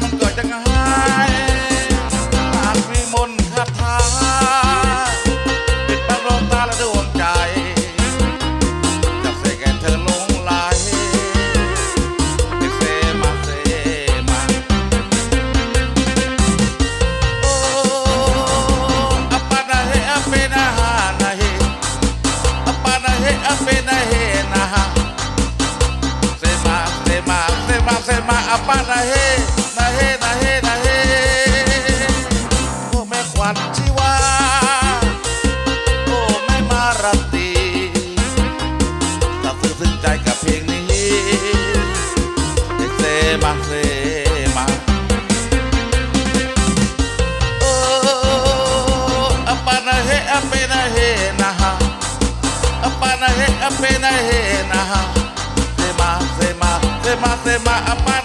มันก็จะง่ายหากมีมนต์คาถาปิดบังดวงตาและดวงใจ จะเสกให้เธอหลงไหลเซมาเซมา โอ้อัปปะนะเฮอัปเปนะฮานะเฮอัปปะนะเฮอัปเปนะเฮนะฮะเซมาเซมาเซมาเซมาอัปปะนะเฮ pena ajena. Se ma, se ma, se ma, se ma,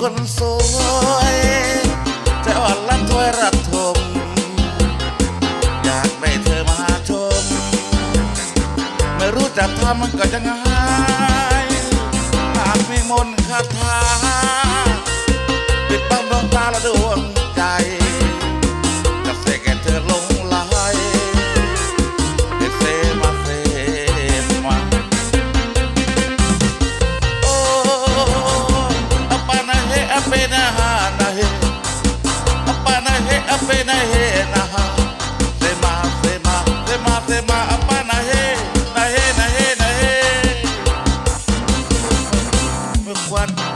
คนสวยแต่อ่อนละถ้วยรับทม อยากได้เธอมาชม ไม่รู้จะทำก็จะง่ายหากมีมนคาถาปิดบัง what